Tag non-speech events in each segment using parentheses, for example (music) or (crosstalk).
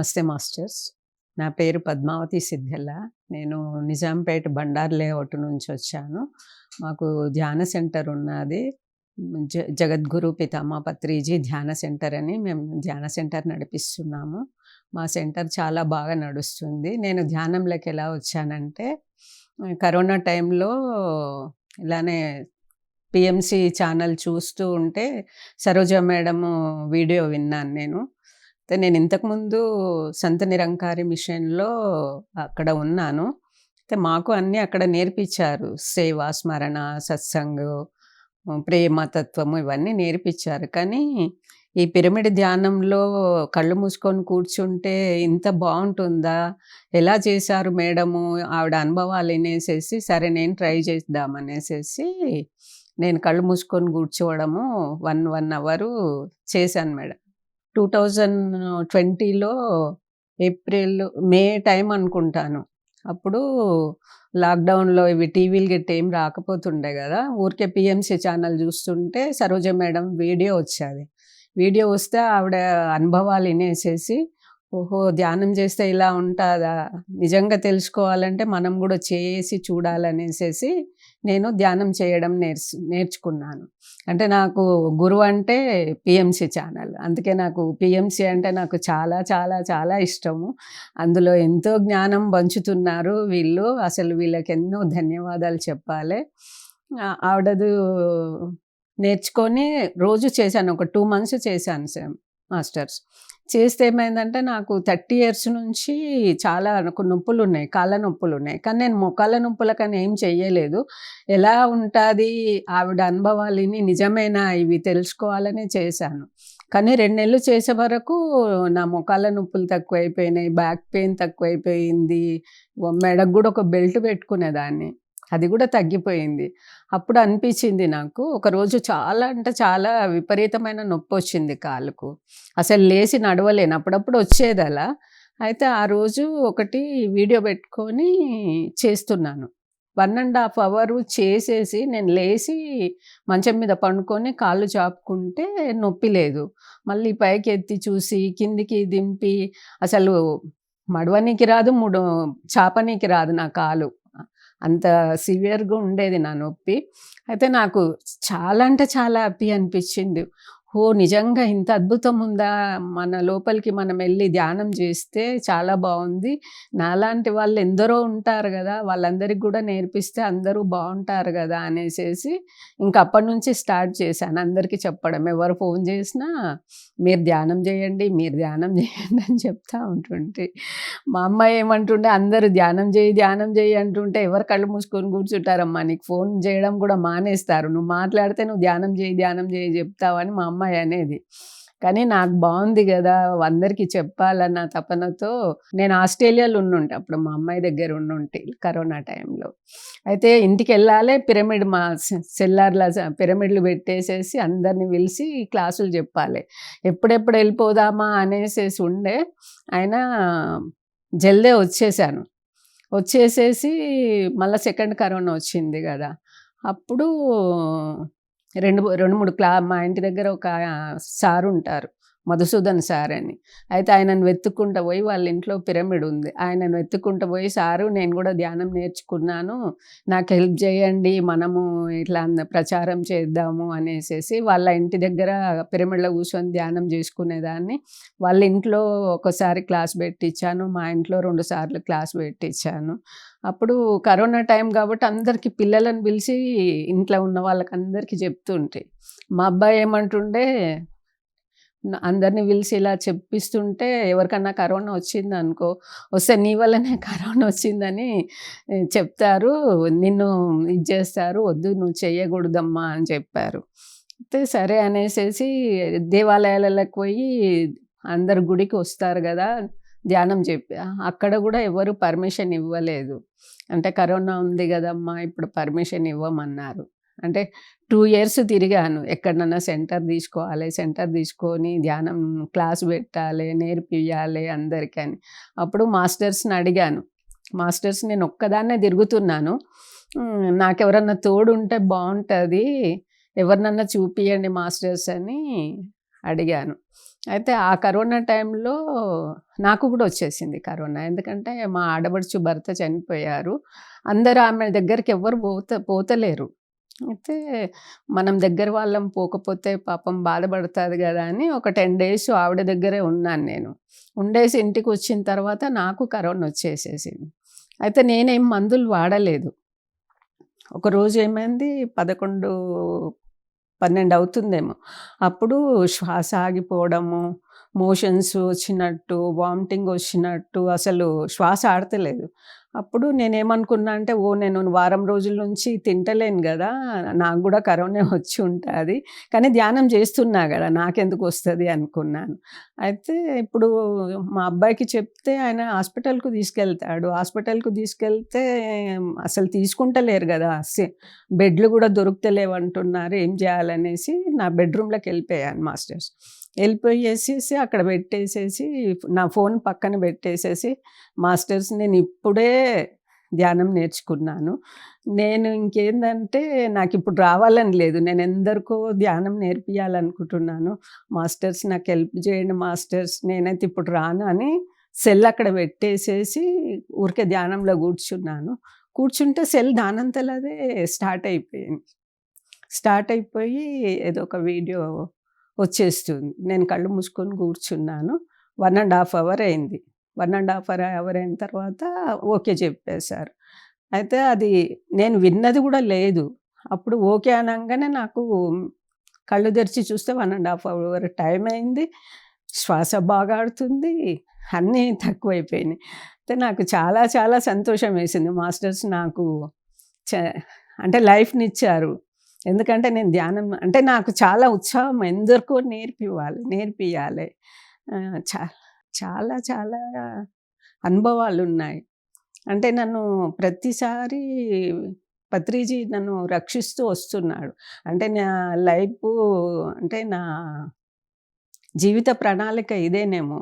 నమస్తే మాస్టర్స్. నా పేరు పద్మావతి సిద్ధెల్ల. నేను నిజాంపేట బండార్ లేఅవుట్ నుంచి వచ్చాను. మాకు ధ్యాన సెంటర్ ఉన్నది. జ జగద్గురు పితామా పత్రిజీ ధ్యాన సెంటర్ అని మేము ధ్యాన సెంటర్ నడిపిస్తున్నాము. మా సెంటర్ చాలా బాగా నడుస్తుంది. నేను ధ్యానంలోకి ఎలా వచ్చానంటే కరోనా టైంలో ఇలానే పిఎంసి ఛానల్ చూస్తూ ఉంటే సరోజ మేడము వీడియో విన్నాను నేను. నేను ఇంతకుముందు సంత నిరంకారి మిషన్లో అక్కడ ఉన్నాను. అయితే మాకు అన్నీ అక్కడ నేర్పించారు. సేవ స్మరణ సత్సంగు ప్రేమ తత్వము ఇవన్నీ నేర్పించారు. కానీ ఈ పిరమిడ్ ధ్యానంలో కళ్ళు మూసుకొని కూర్చుంటే ఇంత బాగుంటుందా? ఎలా చేశారు మేడము? ఆవిడ అనుభవాలు వినేసేసి సరే నేను ట్రై చేద్దామనేసేసి నేను కళ్ళు మూసుకొని కూర్చోవడము వన్ వన్ అవరు చేశాను మేడం. టూ థౌజండ్ ట్వంటీలో ఏప్రిల్ మే టైం అనుకుంటాను. అప్పుడు లాక్డౌన్లో ఇవి టీవీలు గట్టి ఏం రాకపోతుండే కదా. ఊరికే పిఎంసీ ఛానల్ చూస్తుంటే సరోజ మేడం వీడియో వచ్చేది. వీడియో వస్తే ఆవిడ అనుభవాలు వినేసేసి ఓహో ధ్యానం చేస్తే ఇలా ఉంటుందా? నిజంగా తెలుసుకోవాలంటే మనం కూడా చేసి చూడాలనేసేసి నేను ధ్యానం చేయడం నేర్చు నేర్చుకున్నాను. అంటే నాకు గురువు అంటే పిఎంసి ఛానల్. అందుకే నాకు పిఎంసి అంటే నాకు చాలా చాలా చాలా ఇష్టము. అందులో ఎంతో జ్ఞానం పంచుతున్నారు వీళ్ళు. అసలు వీళ్ళకి ఎన్నో ధన్యవాదాలు చెప్పాలి. ఆవిడదు నేర్చుకొని రోజు చేశాను. ఒక టూ మంత్స్ చేశాను సార్ మాస్టర్స్. చేస్తే ఏమైందంటే నాకు థర్టీ ఇయర్స్ నుంచి చాలా నొప్పులు ఉన్నాయి కాళ్ళ నొప్పులు ఉన్నాయి కానీ నేను మొక్కల నొప్పులకని ఏం చెయ్యలేదు. ఎలా ఉంటుంది ఆవిడ అనుభవాలని నిజమైన ఇవి తెలుసుకోవాలనే చేశాను. కానీ రెండు నెలలు చేసే వరకు నా మొఖాల నొప్పులు తక్కువైపోయినాయి బ్యాక్ పెయిన్ తక్కువైపోయింది. మెడకు కూడా ఒక బెల్ట్ పెట్టుకునేదాన్ని. అది కూడా తగ్గిపోయింది. అప్పుడు అనిపించింది నాకు. ఒకరోజు చాలా అంటే చాలా విపరీతమైన నొప్పి వచ్చింది కాలుకు. అసలు లేచి నడవలేను. అప్పుడప్పుడు వచ్చేది అలా. అయితే ఆ రోజు ఒకటి వీడియో పెట్టుకొని చేస్తున్నాను. వన్ అండ్ హాఫ్ అవర్ చేసేసి నేను లేచి మంచం మీద పండుకొని కాళ్ళు చాపుకుంటే నొప్పి లేదు. మళ్ళీ పైకి ఎత్తి చూసి కిందికి దింపి అసలు మడవనీకి రాదు మూడు చాపనీకి రాదు నా కాలు. అంత సివియర్గా ఉండేది నా నొప్పి. అయితే నాకు చాలా అంటే చాలా హ్యాపీ అనిపించింది. ఓ నిజంగా ఇంత అద్భుతం ఉందా? మన లోపలికి మనం వెళ్ళి ధ్యానం చేస్తే చాలా బాగుంది. నాలాంటి వాళ్ళు ఎందరో ఉంటారు కదా వాళ్ళందరికీ కూడా నేర్పిస్తే అందరూ బాగుంటారు కదా అనేసి ఇంక అప్పటి నుంచి స్టార్ట్ చేశాను. అందరికీ చెప్పడం ఎవరు ఫోన్ చేసినా మీరు ధ్యానం చేయండి మీరు ధ్యానం చేయండి అని చెప్తా ఉంటుంటే మా అమ్మాయి ఏమంటుండే అందరూ ధ్యానం చేయి ధ్యానం చేయి అంటుంటే ఎవరు కళ్ళు మూసుకొని కూర్చుంటారమ్మా నీకు ఫోన్ చేయడం కూడా మానేస్తారు. నువ్వు మాట్లాడితే నువ్వు ధ్యానం చేయి ధ్యానం చేయి చెప్తావని మా అమ్మాయి అనేది. కానీ నాకు బాగుంది కదా అందరికీ చెప్పాలన్న తపనతో నేను ఆస్ట్రేలియాలో ఉండుంటే. అప్పుడు మా అమ్మాయి దగ్గర ఉండుంటే కరోనా టైంలో. అయితే ఇంటికి వెళ్ళాలి పిరమిడ్ మా సెల్లార్లా పిరమిడ్లు పెట్టేసేసి అందరిని పిలిచి క్లాసులు చెప్పాలి. ఎప్పుడెప్పుడు వెళ్ళిపోదామా అనేసేసి ఉండే. అయినా జల్దే వచ్చేసాను. వచ్చేసేసి మళ్ళీ సెకండ్ కరోనా వచ్చింది కదా అప్పుడు రెండు రెండు మూడు క్లా మా ఇంటి దగ్గర ఒక సార్ ఉంటారు. మధుసూదన్ సార్ అని. అయితే ఆయనను వెతుక్కుంటూ పోయి వాళ్ళ ఇంట్లో పిరమిడ్ ఉంది. ఆయనను వెతుక్కుంటూ పోయి సారు నేను కూడా ధ్యానం నేర్చుకున్నాను. నాకు హెల్ప్ చేయండి. మనము ఇట్లా ప్రచారం చేద్దాము అనేసి వాళ్ళ ఇంటి దగ్గర పిరమిడ్లో కూర్చొని ధ్యానం చేసుకునేదాన్ని. వాళ్ళ ఇంట్లో ఒకసారి క్లాస్ పెట్టించాను. మా ఇంట్లో రెండు సార్లు క్లాస్ పెట్టించాను. అప్పుడు కరోనా టైం కాబట్టి అందరికీ పిల్లలను పిలిచి ఇంట్లో ఉన్న వాళ్ళకందరికీ చెప్తుంటే మా అబ్బాయి ఏమంటుండే అందరిని పిలిచి ఇలా చెప్పిస్తుంటే ఎవరికన్నా కరోనా వచ్చింది అనుకో వస్తే నీ వల్లనే కరోనా వచ్చిందని చెప్తారు నిన్ను ఇది చేస్తారు వద్దు నువ్వు చేయకూడదమ్మా అని చెప్పారు. అయితే సరే అనేసేసి దేవాలయాలకు పోయి అందరు గుడికి వస్తారు కదా ధ్యానం చెప్పి అక్కడ కూడా ఎవరు పర్మిషన్ ఇవ్వలేదు. అంటే కరోనా ఉంది కదమ్మా ఇప్పుడు పర్మిషన్ ఇవ్వమన్నారు. అంటే టూ ఇయర్స్ తిరిగాను. ఎక్కడన్నా సెంటర్ తీసుకోవాలి సెంటర్ తీసుకొని ధ్యానం క్లాస్ పెట్టాలి నేర్పియాలి అందరికని. అప్పుడు మాస్టర్స్ని అడిగాను. మాస్టర్స్ నేను ఒక్కదాన్నే తిరుగుతున్నాను. నాకెవరన్నా తోడు ఉంటే బాగుంటుంది ఎవరినన్నా చూపియండి మాస్టర్స్ అని అడిగాను. అయితే ఆ కరోనా టైంలో నాకు కూడా వచ్చేసింది కరోనా. ఎందుకంటే మా ఆడబడుచు భర్త చనిపోయారు. అందరూ ఆమె దగ్గరికి ఎవరు పోత పోతలేరు. అయితే మనం దగ్గర వాళ్ళం పోకపోతే పాపం బాధపడుతుంది కదా అని ఒక టెన్ డేస్ ఆవిడ దగ్గరే ఉన్నాను నేను. ఉండేసి ఇంటికి వచ్చిన తర్వాత నాకు కరోనా వచ్చేసేసింది. అయితే నేనేం మందులు వాడలేదు. ఒకరోజు ఏమైంది? పదకొండు పన్నెండు అవుతుందేమో. అప్పుడు శ్వాస ఆగిపోవడము మోషన్స్ వచ్చినట్టు వామిటింగ్ వచ్చినట్టు అసలు శ్వాస ఆడతలేదు. అప్పుడు నేనేమనుకున్నా అంటే ఓ నేను వారం రోజుల నుంచి తింటలేను కదా నాకు కూడా కరోనా (laughs) వచ్చి ఉంటుంది. కానీ ధ్యానం చేస్తున్నా కదా నాకెందుకు వస్తుంది అనుకున్నాను. అయితే ఇప్పుడు మా అబ్బాయికి చెప్తే ఆయన హాస్పిటల్కు తీసుకెళ్తాడు. హాస్పిటల్కు తీసుకెళ్తే అసలు తీసుకుంటలేరు కదా బెడ్లు కూడా దొరుకుతలేవు అంటున్నారు ఏం చేయాలనేసి నా బెడ్రూమ్లోకి వెళ్ళిపోయాను మాస్టర్స్. వెళ్ళిపోయేసేసి అక్కడ పెట్టేసేసి నా ఫోన్ పక్కన పెట్టేసేసి మాస్టర్స్ నేను ఇప్పుడే ధ్యానం నేర్చుకున్నాను. నేను ఇంకేందంటే నాకు ఇప్పుడు రావాలని లేదు. నేను ఎందరికో ధ్యానం నేర్పియాలనుకుంటున్నాను మాస్టర్స్ నాకు హెల్ప్ చేయండి మాస్టర్స్. నేనైతే ఇప్పుడు రాను అని సెల్ అక్కడ పెట్టేసేసి ఊరికే ధ్యానంలో కూర్చున్నాను. కూర్చుంటే సెల్ దానంతలదే స్టార్ట్ అయిపోయింది. స్టార్ట్ అయిపోయి ఏదో ఒక వీడియో వచ్చేస్తుంది. నేను కళ్ళు మూసుకొని కూర్చున్నాను. వన్ అండ్ హాఫ్ అవర్ అయింది. వన్ అండ్ హాఫ్ అవర్ అయిన తర్వాత ఓకే చెప్పేశారు. అయితే అది నేను విన్నది కూడా లేదు. అప్పుడు ఓకే అనగానే నాకు కళ్ళు తెరిచి చూస్తే one and half hour time అయింది. శ్వాస బాగా ఆడుతుంది. అన్నీ తక్కువైపోయినాయి. అయితే నాకు చాలా చాలా సంతోషం వేసింది. మాస్టర్స్ నాకు అంటే లైఫ్ని ఇచ్చారు. ఎందుకంటే నేను ధ్యానం అంటే నాకు చాలా ఉత్సాహం ఎందరికో నేర్పివ్వాలి నేర్పియాలి చా చాలా చాలా అనుభవాలు ఉన్నాయి అంటే నన్ను ప్రతిసారి పత్రిజీ నన్ను రక్షిస్తూ వస్తున్నాడు. అంటే నా లైఫ్ అంటే నా జీవిత ప్రణాళిక ఇదేనేమో.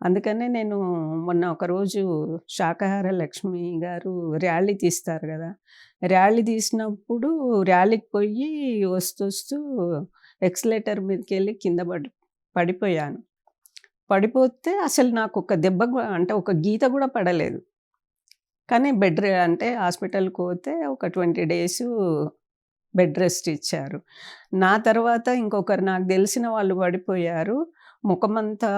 అందుకనే నేను మొన్న ఒకరోజు శాకాహార లక్ష్మి గారు ర్యాలీ తీస్తారు కదా! ర్యాలీ తీసినప్పుడు ర్యాలీకి పోయి వస్తూ వస్తూ ఎక్స్లేటర్ మీదకి వెళ్ళి కింద పడి పడిపోయాను. పడిపోతే అసలు నాకు ఒక దెబ్బ అంటే ఒక గీత కూడా పడలేదు. కానీ బెడ్ అంటే హాస్పిటల్కి పోతే ఒక ట్వంటీ డేస్ బెడ్ రెస్ట్ ఇచ్చారు. నా తర్వాత ఇంకొకరు నాకు తెలిసిన వాళ్ళు పడిపోయారు. ముఖమంతా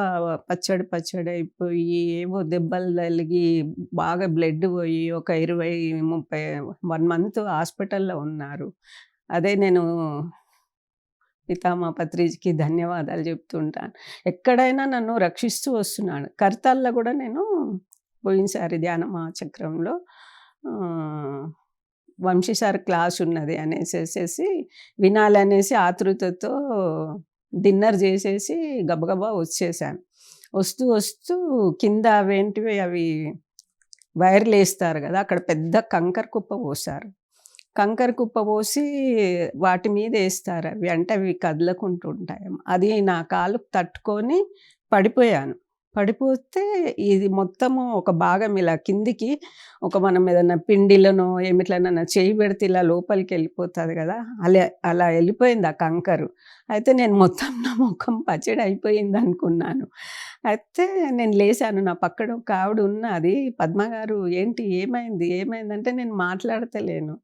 పచ్చడి పచ్చడి అయిపోయి ఏవో దెబ్బలు తలిగి బాగా బ్లడ్ పోయి ఒక ఇరవై ముప్పై వన్ మంత్ హాస్పిటల్లో ఉన్నారు. అదే నేను పితామా పత్రిజీకి ధన్యవాదాలు చెప్తుంటాను. ఎక్కడైనా నన్ను రక్షిస్తూ వస్తున్నాను కర్తాల్లో కూడా నేను పోయినసారి ధ్యానమా చక్రంలో వంశీసారి క్లాస్ ఉన్నది అనేసేసేసి వినాలనేసి ఆతృతతో డిన్నర్ చేసేసి గబగబా వచ్చేసాను. వస్తూ వస్తూ కింద అవేంటివి అవి వైర్లు వేస్తారు కదా అక్కడ పెద్ద కంకర కుప్ప పోసారు కంకర కుప్ప పోసి వాటి మీద వేస్తారు అవి అంటే అవి కదలకుంటుంటాయి అది నా కాలు తట్టుకొని పడిపోయాను. పడిపోతే ఇది మొత్తము ఒక భాగం ఇలా కిందికి ఒక మనం ఏదైనా పిండిలను ఏమిట్లనన్నా చేయి పెడితే ఇలా లోపలికి వెళ్ళిపోతుంది కదా. అలా అలా వెళ్ళిపోయింది ఆ కంకరు. అయితే నేను మొత్తం నా ముఖం పచ్చడి అయిపోయింది అనుకున్నాను. అయితే నేను లేచాను నా పక్కన ఒక ఆవిడ ఉన్నది. పద్మగారు ఏంటి ఏమైంది? ఏమైందంటే నేను మాట్లాడతలేను.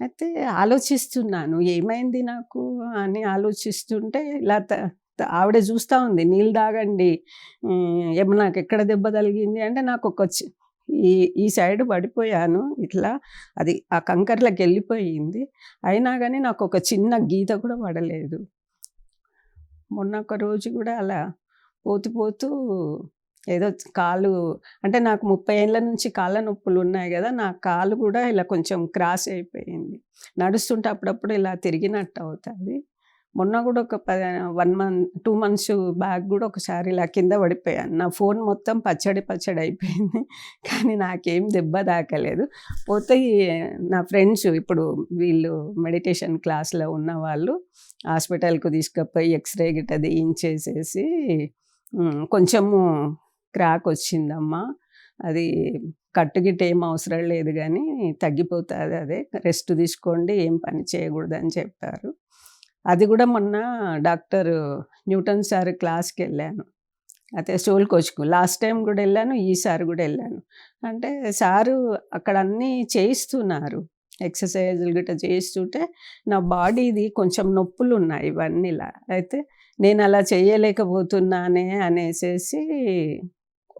అయితే ఆలోచిస్తున్నాను ఏమైంది నాకు? అని ఆలోచిస్తుంటే ఇలా ఆవిడ చూస్తూ ఉంది నీళ్ళు తాగండి ఏమో నాకు ఎక్కడ దెబ్బ తగిలింది అంటే నాకు ఒక ఈ ఈ సైడ్ పడిపోయాను ఇట్లా అది ఆ కంకర్లకు వెళ్ళిపోయింది. అయినా కానీ నాకు ఒక చిన్న గీత కూడా పడలేదు. మొన్న ఒక రోజు కూడా అలా పోతూ పోతూ ఏదో కాలు అంటే నాకు ముప్పై ఏళ్ళ నుంచి కాళ్ళ నొప్పులు ఉన్నాయి కదా నా కాలు కూడా ఇలా కొంచెం క్రాస్ అయిపోయింది. నడుస్తుంటే అప్పుడప్పుడు ఇలా తిరిగినట్టు అవుతుంది. మొన్న కూడా ఒక one month two months back కూడా ఒకసారి ఇలా కింద పడిపోయాను. నా ఫోన్ మొత్తం పచ్చడి పచ్చడి అయిపోయింది. (laughs) కానీ నాకేం దెబ్బ దాకలేదు పోతే నా ఫ్రెండ్స్ ఇప్పుడు వీళ్ళు మెడిటేషన్ క్లాస్లో ఉన్న వాళ్ళు హాస్పిటల్కు తీసుకుపోయి ఎక్స్రే గిట్ట తీయించేసేసి కొంచెము క్రాక్ వచ్చిందమ్మా. అది కట్టుగిట్ట ఏం అవసరం లేదు కానీ తగ్గిపోతుంది అదే. రెస్ట్ తీసుకోండి ఏం పని చేయకూడదని చెప్పారు. అది కూడా మొన్న డాక్టర్ న్యూటన్ సార్ క్లాస్కి వెళ్ళాను. అయితే స్టోల్ కోచ్కు. లాస్ట్ టైం కూడా వెళ్ళాను ఈసారి కూడా వెళ్ళాను. అంటే సారు అక్కడ అన్నీ చేయిస్తున్నారు. ఎక్సర్సైజులు గిట్ట చేస్తుంటే నా బాడీది కొంచెం నొప్పులు ఉన్నాయి ఇవన్నీలా. అయితే నేను అలా చేయలేకపోతున్నానే అనేసేసి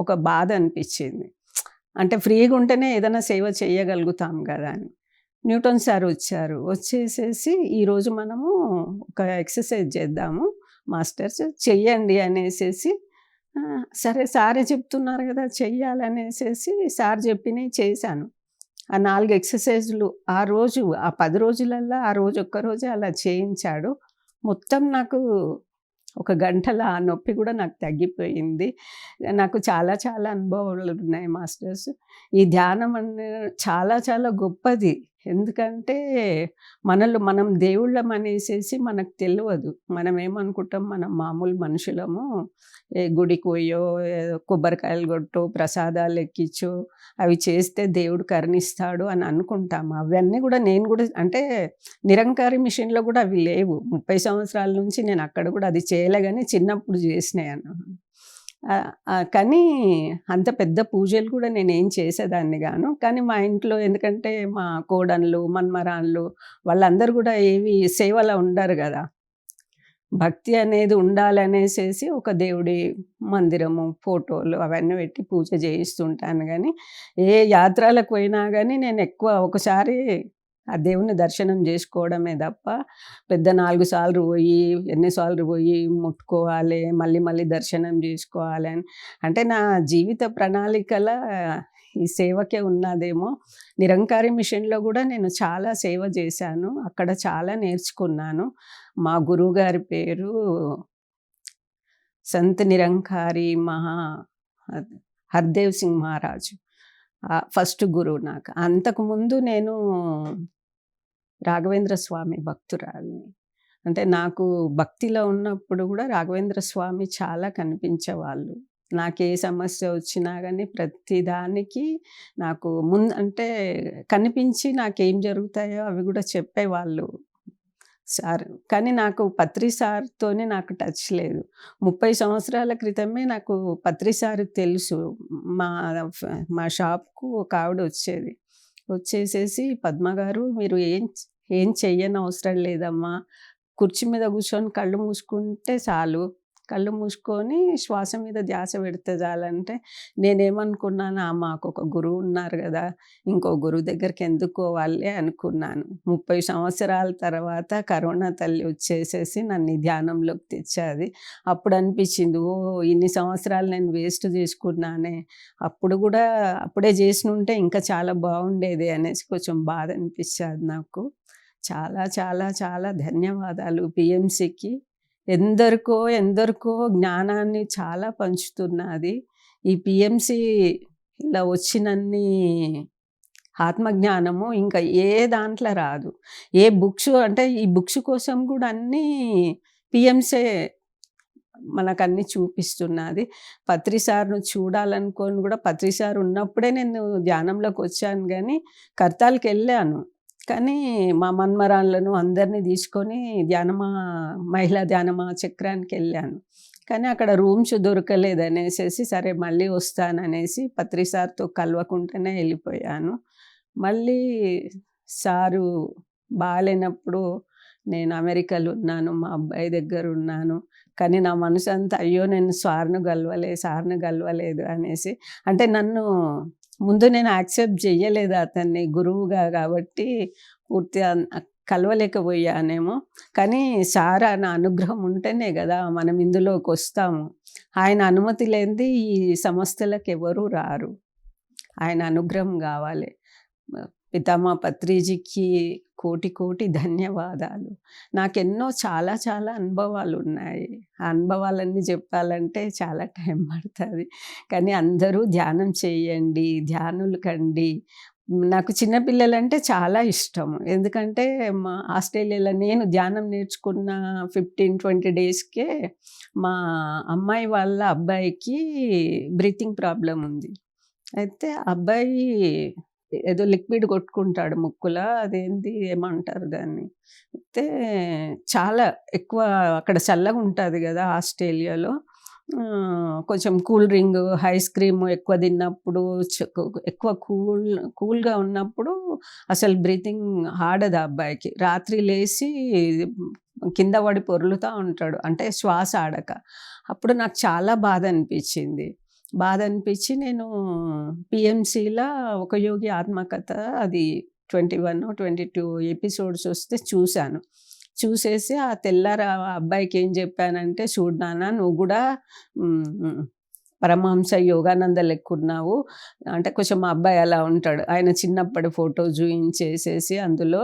ఒక బాధ అనిపించింది. అంటే ఫ్రీగా ఉంటేనే ఏదైనా సేవ చేయగలుగుతాం కదా అని. న్యూటన్ సార్ వచ్చారు. వచ్చేసేసి ఈరోజు మనము ఒక ఎక్సర్సైజ్ చేద్దాము. మాస్టర్స్ చెయ్యండి అనేసేసి సరే సారే చెప్తున్నారు కదా చెయ్యాలనేసేసి సార్ చెప్పినవి చేశాను. ఆ నాలుగు ఎక్సర్సైజులు ఆ రోజు ఆ పది రోజులల్లో ఆ రోజు ఒక్క రోజే అలా చేయించాడు. మొత్తం నాకు ఒక గంటల ఆ నొప్పి కూడా నాకు తగ్గిపోయింది. నాకు చాలా చాలా అనుభవాలు ఉన్నాయి మాస్టర్స్. ఈ ధ్యానం అనే చాలా చాలా గొప్పది. ఎందుకంటే మనలో మనం దేవుళ్ళం అనేసేసి మనకు తెలియదు మనం ఏమనుకుంటాం మనం మామూలు మనుషులము ఏ గుడి కోయో కొబ్బరికాయలు కొట్టో ప్రసాదాలు ఎక్కించో అవి చేస్తే దేవుడు కరుణిస్తాడు అని అనుకుంటాం. అవన్నీ కూడా నేను కూడా అంటే నిరంకారి మిషన్లో కూడా అవి లేవు. ముప్పై సంవత్సరాల నుంచి నేను అక్కడ కూడా అది చేయలేగానే చిన్నప్పుడు చేసినాయి ఆ, కానీ అంత పెద్ద పూజలు కూడా నేను ఏం చేసేదాన్ని గాను. కానీ మా ఇంట్లో ఎందుకంటే మా కోడన్లు మన్మరాన్లు వాళ్ళందరూ కూడా ఏవి సేవలో ఉండరు కదా. భక్తి అనేది ఉండాలనేసేసి ఒక దేవుడి మందిరము ఫోటోలు అవన్నీ పెట్టి పూజ చేయిస్తుంటాను కానీ ఏ యాత్రలకు పోయినా కానీ నేను ఎక్కువ ఒకసారి ఆ దేవుని దర్శనం చేసుకోవడమే తప్ప పెద్ద నాలుగు సార్లు పోయి ఎన్నిసార్లు పోయి ముట్టుకోవాలి మళ్ళీ మళ్ళీ దర్శనం చేసుకోవాలి అని. అంటే నా జీవిత ప్రణాళికల ఈ సేవకే ఉన్నదేమో. నిరంకారి మిషన్లో కూడా నేను చాలా సేవ చేశాను. అక్కడ చాలా నేర్చుకున్నాను. మా గురువుగారి పేరు సంత్ నిరంకారి మహా హర్దేవ్ సింగ్ మహారాజు. ఫస్ట్ గురువు నాకు. అంతకుముందు నేను రాఘవేంద్ర స్వామి భక్తురాలిని. అంటే నాకు భక్తిలో ఉన్నప్పుడు కూడా రాఘవేంద్ర స్వామి చాలా కనిపించేవాళ్ళు. నాకు ఏ సమస్య వచ్చినా కానీ ప్రతిదానికి నాకు ముందు అంటే కనిపించి నాకేం జరుగుతాయో అవి కూడా చెప్పేవాళ్ళు సార్. కానీ నాకు పత్రి సార్తోనే నాకు టచ్ లేదు. ముప్పై సంవత్సరాల క్రితమే నాకు పత్రి సార్ తెలుసు. మా మా షాప్కు ఒక ఆవిడ వచ్చేది. వచ్చేసేసి పద్మ గారు మీరు ఏం ఏం చెయ్యని అవసరం లేదమ్మా. కుర్చీ మీద కూర్చొని కళ్ళు మూసుకుంటే చాలు. కళ్ళు మూసుకొని శ్వాస మీద ధ్యాస పెడితే చాలంటే నేనేమనుకున్నాను "ఆ, మాకు ఒక గురువు ఉన్నారు కదా ఇంకో గురువు దగ్గరికి ఎందుకోవాలి అనుకున్నాను. ముప్పై సంవత్సరాల తర్వాత కరోనా తల్లి వచ్చేసేసి నన్ను ధ్యానంలోకి తెచ్చేది. అప్పుడు అనిపించింది ఓ ఇన్ని సంవత్సరాలు నేను వేస్ట్ చేసుకున్నానే అప్పుడు కూడా అప్పుడే చేసి ఉంటే ఇంకా చాలా బాగుండేది అనేసి కొంచెం బాధ అనిపించేది నాకు. చాలా చాలా చాలా ధన్యవాదాలు. పిఎంసికి ఎందరికో ఎందరికో జ్ఞానాన్ని చాలా పంచుతున్నది ఈ పిఎంసి ఇలా వచ్చినన్ని ఆత్మజ్ఞానము ఇంకా ఏ దాంట్లో రాదు. ఏ బుక్స్ అంటే ఈ బుక్స్ కోసం కూడా అన్నీ పిఎంసే మనకు అన్ని చూపిస్తున్నది పత్రి సార్ను చూడాలనుకొని కూడా పత్రి సార్ ఉన్నప్పుడే నేను ధ్యానంలోకి వచ్చాను కానీ కర్తాలకు వెళ్ళాను. కానీ మా మన్మరాన్లను అందరినీ తీసుకొని ధ్యానమా మహిళా ధ్యానమా చక్రానికి వెళ్ళాను. కానీ అక్కడ రూమ్స్ దొరకలేదు అనేసి సరే మళ్ళీ వస్తాననేసి పత్రి సార్తో కలవకుండానే వెళ్ళిపోయాను. మళ్ళీ సారు బాగాలేనప్పుడు నేను అమెరికాలో ఉన్నాను మా అబ్బాయి దగ్గర ఉన్నాను. కానీ నా మనసు అంతా అయ్యో నేను సార్ను గెలవలే సార్ను గెలవలేదు అనేసి అంటే నన్ను ముందు నేను యాక్సెప్ట్ చెయ్యలేదు అతన్ని గురువుగా కాబట్టి పూర్తిగా కలవలేకపోయానేమో. కానీ సార్ నా అనుగ్రహం ఉంటేనే కదా మనం ఇందులోకి వస్తాము. ఆయన అనుమతి లేనిది ఈ సంస్థలకు ఎవరూ రారు. ఆయన అనుగ్రహం కావాలి. పితామా పత్రిజీకి కోటి కోటి ధన్యవాదాలు. నాకెన్నో చాలా చాలా అనుభవాలు ఉన్నాయి ఆ అనుభవాలన్నీ చెప్పాలంటే చాలా టైం పడుతుంది. కానీ అందరూ ధ్యానం చేయండి ధ్యానులు కండి. నాకు చిన్నపిల్లలంటే చాలా ఇష్టం. ఎందుకంటే మా ఆస్ట్రేలియాలో నేను ధ్యానం నేర్చుకున్న ఫిఫ్టీన్ ట్వంటీ డేస్కే మా అమ్మాయి వాళ్ళ అబ్బాయికి బ్రీతింగ్ ప్రాబ్లం ఉంది. అయితే అబ్బాయి ఏదో లిక్విడ్ కొట్టుకుంటాడు ముక్కుల అదేంటి ఏమంటారు దాన్ని? అయితే చాలా ఎక్కువ అక్కడ చల్లగా ఉంటుంది కదా ఆస్ట్రేలియాలో కొంచెం కూల్ డ్రింక్ ఐస్ క్రీమ్ ఎక్కువ తిన్నప్పుడు ఎక్కువ కూల్ కూల్గా ఉన్నప్పుడు అసలు బ్రీతింగ్ ఆడదు అబ్బాయికి. రాత్రి లేచి కింద పడి పొర్లుతూ ఉంటాడు. అంటే శ్వాస ఆడక. అప్పుడు నాకు చాలా బాధ అనిపించింది. బాధ అనిపించి నేను పిఎంసిలో ఒక యోగి ఆత్మకథ అది twenty one twenty two episodes వస్తే చూశాను. చూసేసి ఆ తెల్లార అబ్బాయికి ఏం చెప్పానంటే చూడు నాన్న నువ్వు కూడా పరమహంస యోగానంద లెక్కున్నావు అంటే కొంచెం మా అబ్బాయి అలా ఉంటాడు. ఆయన చిన్నప్పటి ఫోటో చూయించేసేసి అందులో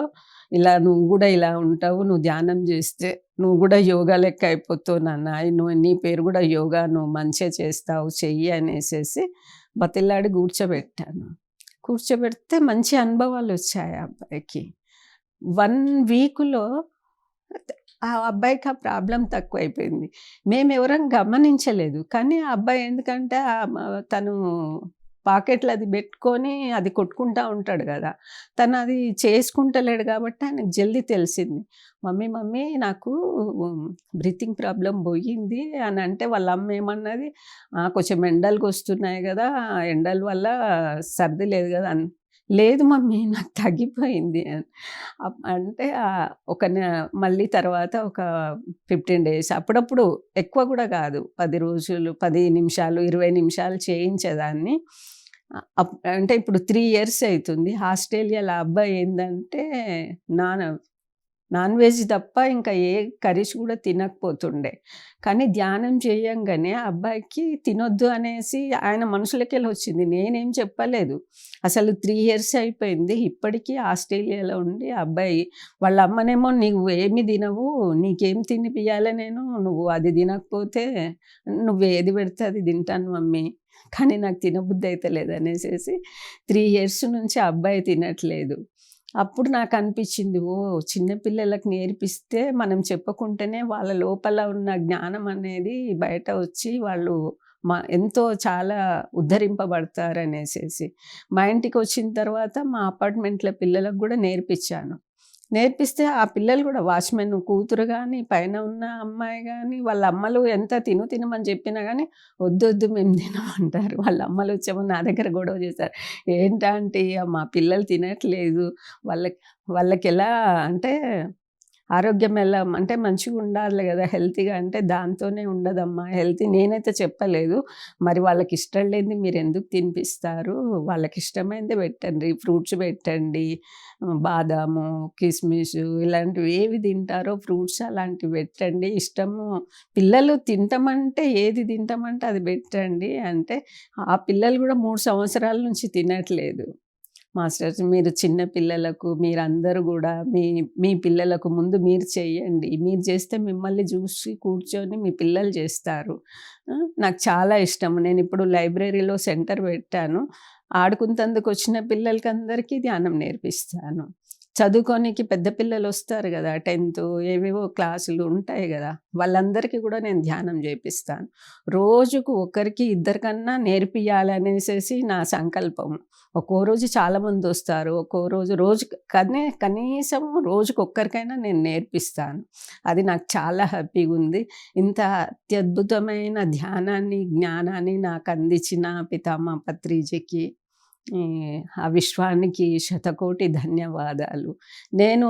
ఇలా నువ్వు కూడా ఇలా ఉంటావు నువ్వు ధ్యానం చేస్తే నువ్వు కూడా యోగా లెక్క అయిపోతావు నాన్న నువ్వు నీ పేరు కూడా యోగా నువ్వు మంచిగా చేస్తావు చెయ్యి అనేసేసి బతిల్లాడి కూర్చోబెట్టాను. కూర్చోబెడితే మంచి అనుభవాలు వచ్చాయి ఆ అబ్బాయికి. వన్ వీక్లో ఆ అబ్బాయికి ఆ ప్రాబ్లం తక్కువైపోయింది. మేము ఎవరం గమనించలేదు. కానీ ఆ అబ్బాయి ఎందుకంటే ఆ తను పాకెట్లో అది పెట్టుకొని అది కొట్టుకుంటా ఉంటాడు కదా. తను అది చేసుకుంటలేడు కాబట్టి ఆయనకు జల్దీ తెలిసింది. మమ్మీ మమ్మీ నాకు బ్రీతింగ్ ప్రాబ్లం పోయింది అని అంటే వాళ్ళ అమ్మ ఏమన్నది "ఆ, కొంచెం ఎండలకు వస్తున్నాయి కదా ఆ ఎండల వల్ల సర్ది లేదు కదా అని. లేదు మమ్మీ నాకు తగ్గిపోయింది అని. అంటే ఒక మళ్ళీ తర్వాత ఒక ఫిఫ్టీన్ డేస్ అప్పుడప్పుడు ఎక్కువ కూడా కాదు. పది రోజులు పది నిమిషాలు ఇరవై నిమిషాలు చేయించేదాన్ని. అంటే ఇప్పుడు త్రీ ఇయర్స్ అవుతుంది ఆస్ట్రేలియాలో అబ్బాయి ఏంటంటే నాన్ నాన్ వెజ్ తప్ప ఇంకా ఏ కర్రీస్ కూడా తినకపోతుండే. కానీ ధ్యానం చేయంగానే ఆ అబ్బాయికి తినొద్దు అనేసి ఆయన మనుషులకెళ్ళి వచ్చింది. నేనేం చెప్పలేదు. అసలు త్రీ ఇయర్స్ అయిపోయింది. ఇప్పటికీ ఆస్ట్రేలియాలో ఉండి అబ్బాయి వాళ్ళ అమ్మనేమో నీవు ఏమి తినవు నీకేం తినిపియాలి నేను నువ్వు అది తినకపోతే నువ్వు ఏది పెడితే అది తింటాను మమ్మీ. కానీ నాకు తినబుద్ధి అయితే లేదు అనేసి త్రీ ఇయర్స్ నుంచి అబ్బాయి తినట్లేదు. అప్పుడు నాకు అనిపించింది ఓ చిన్నపిల్లలకు నేర్పిస్తే మనం చెప్పకుంటేనే వాళ్ళ లోపల ఉన్న జ్ఞానం అనేది బయట వచ్చి వాళ్ళు మా ఎంతో చాలా ఉద్ధరింపబడతారనేసేసి మా ఇంటికి వచ్చిన తర్వాత మా అపార్ట్మెంట్ల పిల్లలకు కూడా నేర్పించాను. నేర్పిస్తే ఆ పిల్లలు కూడా వాచ్మెన్ కూతురు కానీ పైన ఉన్న అమ్మాయి కానీ వాళ్ళ అమ్మలు ఎంత తిను తినమని చెప్పినా కానీ వద్దు వద్దు మేము తినమంటారు. వాళ్ళ అమ్మలు వచ్చేమో నా దగ్గర గొడవ చేశారు. ఏంటంటే మా పిల్లలు తినట్లేదు. వాళ్ళకి వాళ్ళకి ఎలా అంటే ఆరోగ్యం ఎలా అంటే మంచిగా ఉండాలి కదా హెల్తీగా అంటే దాంతోనే ఉండదమ్మా. హెల్తీ నేనైతే చెప్పలేదు. మరి వాళ్ళకి ఇష్టం లేనిది మీరు ఎందుకు తినిపిస్తారు? వాళ్ళకి ఇష్టమైనది పెట్టండి ఫ్రూట్స్ పెట్టండి బాదాము కిస్మిస్ ఇలాంటివి ఏవి తింటారో ఫ్రూట్స్ అలాంటివి పెట్టండి. ఇష్టము పిల్లలు తింటామంటే ఏది తింటామంటే అది పెట్టండి. అంటే ఆ పిల్లలు కూడా మూడు సంవత్సరాల నుంచి తినట్లేదు. మాస్టర్స్ మీరు చిన్న పిల్లలకు మీరందరూ కూడా మీ మీ పిల్లలకు ముందు మీరు చేయండి. మీరు చేస్తే మిమ్మల్ని చూసి కూర్చొని మీ పిల్లలు చేస్తారు. నాకు చాలా ఇష్టం నేను ఇప్పుడు లైబ్రరీలో సెంటర్ పెట్టాను. ఆడుకుంటందుకు వచ్చిన పిల్లలకి అందరికీ ధ్యానం నేర్పిస్తాను. చదువుకోనికి పెద్ద పిల్లలు వస్తారు కదా టెన్త్ ఏవేవో క్లాసులు ఉంటాయి కదా వాళ్ళందరికీ కూడా నేను ధ్యానం చేపిస్తాను. రోజుకు ఒకరికి ఇద్దరికన్నా నేర్పియాలనేసేసి నా సంకల్పం ఒక్కో రోజు చాలామంది వస్తారు. ఒక్కో రోజు రోజు కనీ కనీసం రోజుకు ఒక్కరికైనా నేను నేర్పిస్తాను. అది నాకు చాలా హ్యాపీగా ఉంది. ఇంత అత్యద్భుతమైన ధ్యానాన్ని జ్ఞానాన్ని నాకు అందించిన పితామ పత్రిజీకి ఆ విశ్వానికి శతకోటి ధన్యవాదాలు. నేను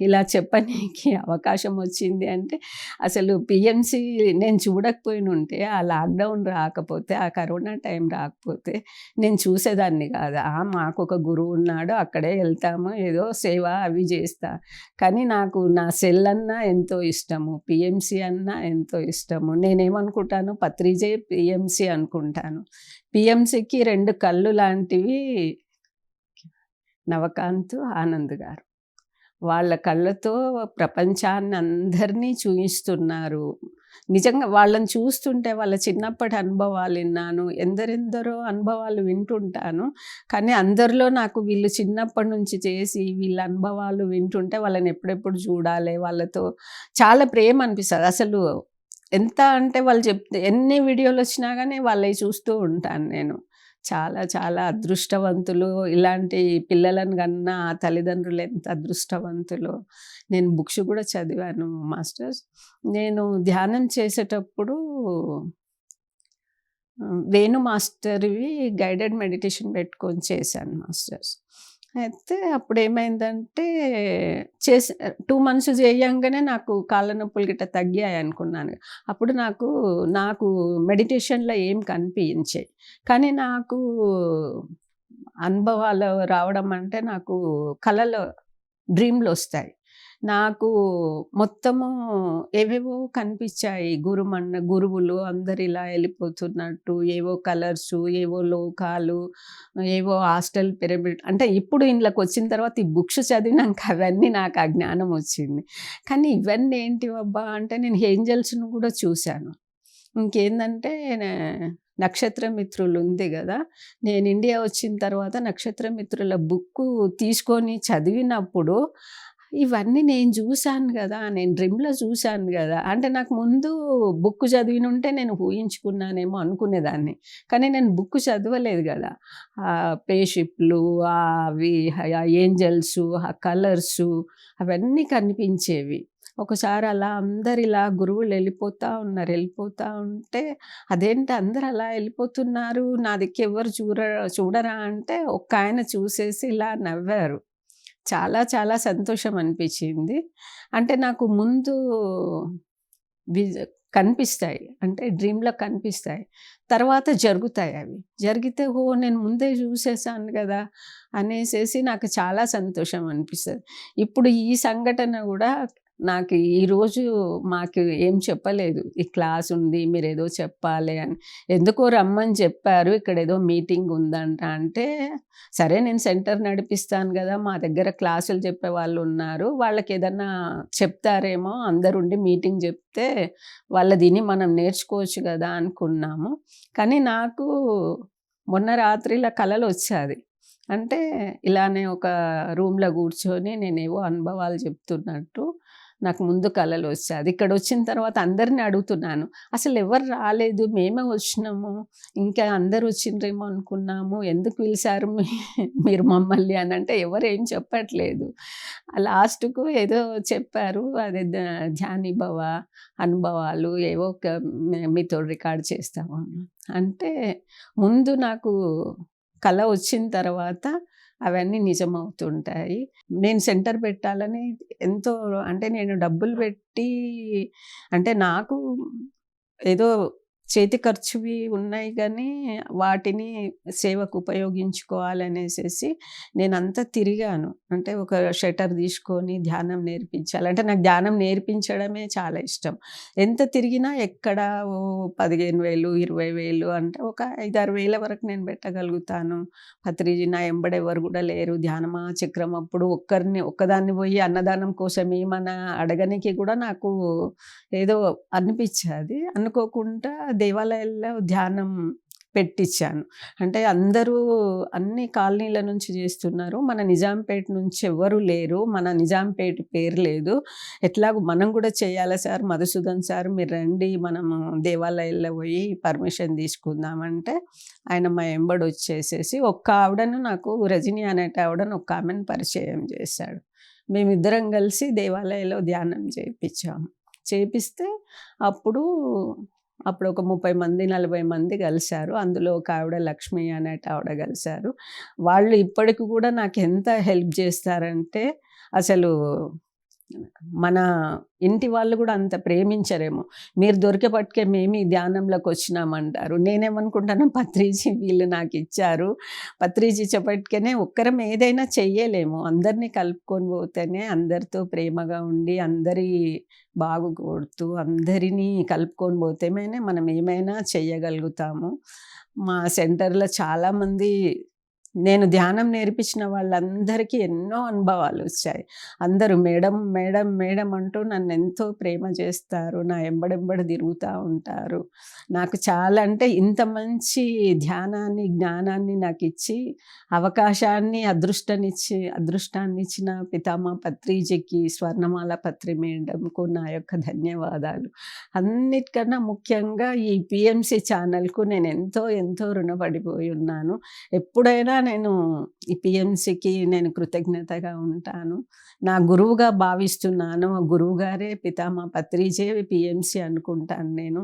ఇలా చెప్పనీకి అవకాశం వచ్చింది అంటే అసలు పిఎంసి నేను చూడకపోయిన ఉంటే ఆ లాక్డౌన్ రాకపోతే ఆ కరోనా టైం రాకపోతే నేను చూసేదాన్ని కాదు. ఆ మాకు ఒక గురువు ఉన్నాడు అక్కడే వెళ్తాము ఏదో సేవ అవి చేస్తా. కానీ నాకు నా సెల్ అన్నా ఎంతో ఇష్టము పిఎంసి అన్నా ఎంతో ఇష్టము. నేనేమనుకుంటాను పత్రిజే పిఎంసి అనుకుంటాను. పిఎంసికి రెండు కళ్ళు లాంటివి నవకాంత్ ఆనంద్ గారు. వాళ్ళ కళ్ళతో ప్రపంచాన్ని అందరినీ చూయిస్తున్నారు. నిజంగా వాళ్ళని చూస్తుంటే వాళ్ళ చిన్నప్పటి అనుభవాలు విన్నాను ఎందరెందరో అనుభవాలు వింటుంటాను. కానీ అందరిలో నాకు వీళ్ళు చిన్నప్పటి నుంచి చేసి వీళ్ళ అనుభవాలు వింటుంటే వాళ్ళని ఎప్పుడెప్పుడు చూడాలి వాళ్ళతో చాలా ప్రేమ అనిపిస్తుంది. అసలు ఎంత అంటే వాళ్ళు చెప్తే ఎన్ని వీడియోలు వచ్చినా కానీ వాళ్ళవి చూస్తూ ఉంటాను నేను. చాలా చాలా అదృష్టవంతులు. ఇలాంటి పిల్లలను కన్నా తల్లిదండ్రులు ఎంత అదృష్టవంతులు. నేను బుక్స్ కూడా చదివాను మాస్టర్స్. నేను ధ్యానం చేసేటప్పుడు వేణు మాస్టర్వి గైడెడ్ మెడిటేషన్ పెట్టుకొని చేశాను మాస్టర్స్. అయితే అప్పుడు ఏమైందంటే చేసి టూ మంత్స్ చేయంగానే నాకు కాళ్ళ నొప్పులు గిట్ట తగ్గాయి అనుకున్నాను. అప్పుడు నాకు నాకు మెడిటేషన్లో ఏం కనిపించాయి కానీ నాకు అనుభవాలు రావడం అంటే నాకు కళలో డ్రీమ్లు వస్తాయి. నాకు మొత్తము ఏవేవో కనిపించాయి. గురుమన్న గురువులు అందరు ఇలా వెళ్ళిపోతున్నట్టు ఏవో కలర్స్ ఏవో లోకాలు ఏవో హాస్టల్ పిరమిడ్ అంటే ఇప్పుడు ఇంట్లోకి వచ్చిన తర్వాత ఈ బుక్స్ చదివినాక అవన్నీ నాకు ఆ జ్ఞానం వచ్చింది. కానీ ఇవన్నీ ఏంటి అబ్బా అంటే నేను ఏంజల్స్ను కూడా చూశాను. ఇంకేందంటే నక్షత్రమిత్రులు నక్షత్ర మిత్రులు ఉంది కదా నేను ఇండియా వచ్చిన తర్వాత నక్షత్ర మిత్రుల బుక్ తీసుకొని చదివినప్పుడు ఇవన్నీ నేను చూశాను కదా నేను డ్రీమ్లో చూశాను కదా. అంటే నాకు ముందు బుక్ చదివిన ఉంటే నేను ఊహించుకున్నానేమో అనుకునేదాన్ని. కానీ నేను బుక్ చదవలేదు కదా. ఆ పేషిప్లు అవి ఏంజల్స్ ఆ కలర్స్ అవన్నీ కనిపించేవి. ఒకసారి అలా అందరు ఇలా గురువులు వెళ్ళిపోతూ ఉన్నారు వెళ్ళిపోతూ ఉంటే అదేంటి అందరు అలా వెళ్ళిపోతున్నారు? నా దిక్కు ఎవరు చూడ చూడరా అంటే ఒక్క ఆయన చూసేసి ఇలా నవ్వారు. చాలా చాలా సంతోషం అనిపించింది. అంటే నాకు ముందు కనిపిస్తాయి. అంటే డ్రీమ్లో కనిపిస్తాయి. తర్వాత జరుగుతాయి అవి. జరిగితే ఓ నేను ముందే చూసేసాను కదా అనేసేసి నాకు చాలా సంతోషం అనిపిస్తుంది. ఇప్పుడు ఈ సంఘటన కూడా నాకు ఈరోజు మాకు ఏం చెప్పలేదు. ఈ క్లాస్ ఉంది మీరు ఏదో చెప్పాలి అని. ఎందుకో రమ్మని చెప్పారు ఇక్కడ ఏదో మీటింగ్ ఉందంట అంటే సరే నేను సెంటర్ నడిపిస్తాను కదా మా దగ్గర క్లాసులు చెప్పే వాళ్ళు ఉన్నారు వాళ్ళకి ఏదన్నా చెప్తారేమో అందరుండి మీటింగ్ చెప్తే వాళ్ళ దీన్ని మనం నేర్చుకోవచ్చు కదా అనుకున్నాము. కానీ నాకు మొన్న రాత్రిలో కళలు వచ్చేది. అంటే ఇలానే ఒక రూమ్లో కూర్చొని నేనేవో అనుభవాలు చెప్తున్నట్టు నాకు ముందు కళలు వచ్చేది ఇక్కడ వచ్చిన తర్వాత అందరిని అడుగుతున్నాను. అసలు ఎవరు రాలేదు? మేమే వచ్చినాము. ఇంకా అందరు వచ్చిండ్రేమో అనుకున్నాము. ఎందుకు పిలిచారు మీ- మీరు మమ్మల్ని అని అంటే ఎవరేం ఏం చెప్పట్లేదు. లాస్ట్కు ఏదో చెప్పారు. అదే ద- అనుభవాలు ఏవో ఒక మీతో రికార్డ్ చేస్తాము అంటే ముందు నాకు కళ వచ్చిన తర్వాత అవన్నీ నిజమవుతుంటాయి. నేను సెంటర్ పెట్టాలని ఎంతో అంటే నేను డబ్బులు పెట్టి అంటే నాకు ఏదో చేతి ఖర్చువి ఉన్నాయి కానీ వాటిని సేవకు ఉపయోగించుకోవాలనేసేసి నేను అంతా తిరిగాను. అంటే ఒక షటర్ తీసుకొని ధ్యానం నేర్పించాలి. అంటే నాకు ధ్యానం నేర్పించడమే చాలా ఇష్టం. ఎంత తిరిగినా ఎక్కడ ఓ పదిహేను వేలు ఇరవై వేలు అంటే ఒక ఐదారు వేల వరకు నేను పెట్టగలుగుతాను. పత్రిజీ నా ఎంబడెవరు కూడా లేరు. ధ్యానమా చక్రం అప్పుడు ఒక్కరిని ఒక్కదాన్ని పోయి అన్నదానం కోసం ఏమన్నా అడగనికి కూడా నాకు ఏదో అనిపించేది. అనుకోకుండా దేవాలయాల్లో ధ్యానం పెట్టించాను అంటే అందరూ అన్ని కాలనీల నుంచి చేస్తున్నారు. మన నిజాంపేట నుంచి ఎవరు లేరు. మన నిజాంపేట పేరు లేదు. ఎట్లాగో మనం కూడా చేయాలా సార్? మధుసూదన్ సార్ మీరు రండి. మనము దేవాలయాల్లో పోయి పర్మిషన్ తీసుకుందామంటే ఆయన మా ఎంబడి వచ్చేసేసి ఒక్క ఆవిడను నాకు రజని అనేట ఆవిడను ఒక్క ఆమెను పరిచయం చేశాడు. మేమిద్దరం కలిసి దేవాలయంలో ధ్యానం చేయించాము చేపిస్తే అప్పుడు అప్పుడు ఒక ముప్పై మంది నలభై మంది కలిశారు. అందులో ఒక ఆవిడ లక్ష్మి అనేట ఆవిడ కలిశారు. వాళ్ళు ఇప్పటికి కూడా నాకు ఎంత హెల్ప్ చేస్తారంటే అసలు మన ఇంటి వాళ్ళు కూడా అంత ప్రేమించరేమో. మీరు దొరికేపట్టుకే మేము ఈ ధ్యానంలోకి వచ్చినామంటారు. నేనేమనుకుంటాను పత్రిజీ వీళ్ళు నాకు ఇచ్చారు. పత్రిజీ చెప్పటికనే ఒక్కరం ఏదైనా చెయ్యలేము. అందరినీ కలుపుకొని పోతేనే అందరితో ప్రేమగా ఉండి అందరి బాగు కొడుతూ అందరినీ కలుపుకొని పోతేనే మనం ఏమైనా చెయ్యగలుగుతాము. మా సెంటర్లో చాలామంది నేను ధ్యానం నేర్పించిన వాళ్ళందరికీ ఎన్నో అనుభవాలు వచ్చాయి. అందరూ మేడం మేడం మేడం అంటూ నన్ను ఎంతో ప్రేమ చేస్తారు నా ఎంబడెంబడి తిరుగుతూ ఉంటారు. నాకు చాలా అంటే ఇంత మంచి ధ్యానాన్ని జ్ఞానాన్ని నాకు ఇచ్చి అవకాశాన్ని అదృష్టాన్నిచ్చి అదృష్టాన్ని ఇచ్చిన పితామా పత్రిజీకి స్వర్ణమాల పత్రి మేడంకు నా యొక్క ధన్యవాదాలు. అన్నిటికన్నా ముఖ్యంగా ఈ పిఎంసి ఛానల్కు నేను ఎంతో ఎంతో రుణపడిపోయి ఉన్నాను. ఎప్పుడైనా నేను ఈ పిఎంసికి నేను కృతజ్ఞతగా ఉంటాను. నా గురువుగా భావిస్తున్నాను. గురువుగారే గురువు గారే పితామా పత్రిజే పిఎంసి అనుకుంటాను నేను.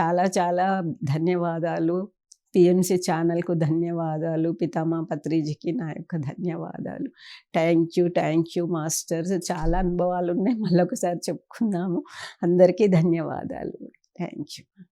చాలా చాలా ధన్యవాదాలు. పిఎంసి ఛానల్కు ధన్యవాదాలు. పితామా పత్రిజీకి నా యొక్క ధన్యవాదాలు. Thank you thank you masters చాలా అనుభవాలు ఉన్నాయి. మళ్ళొకసారి చెప్పుకున్నాము అందరికీ ధన్యవాదాలు. Thank you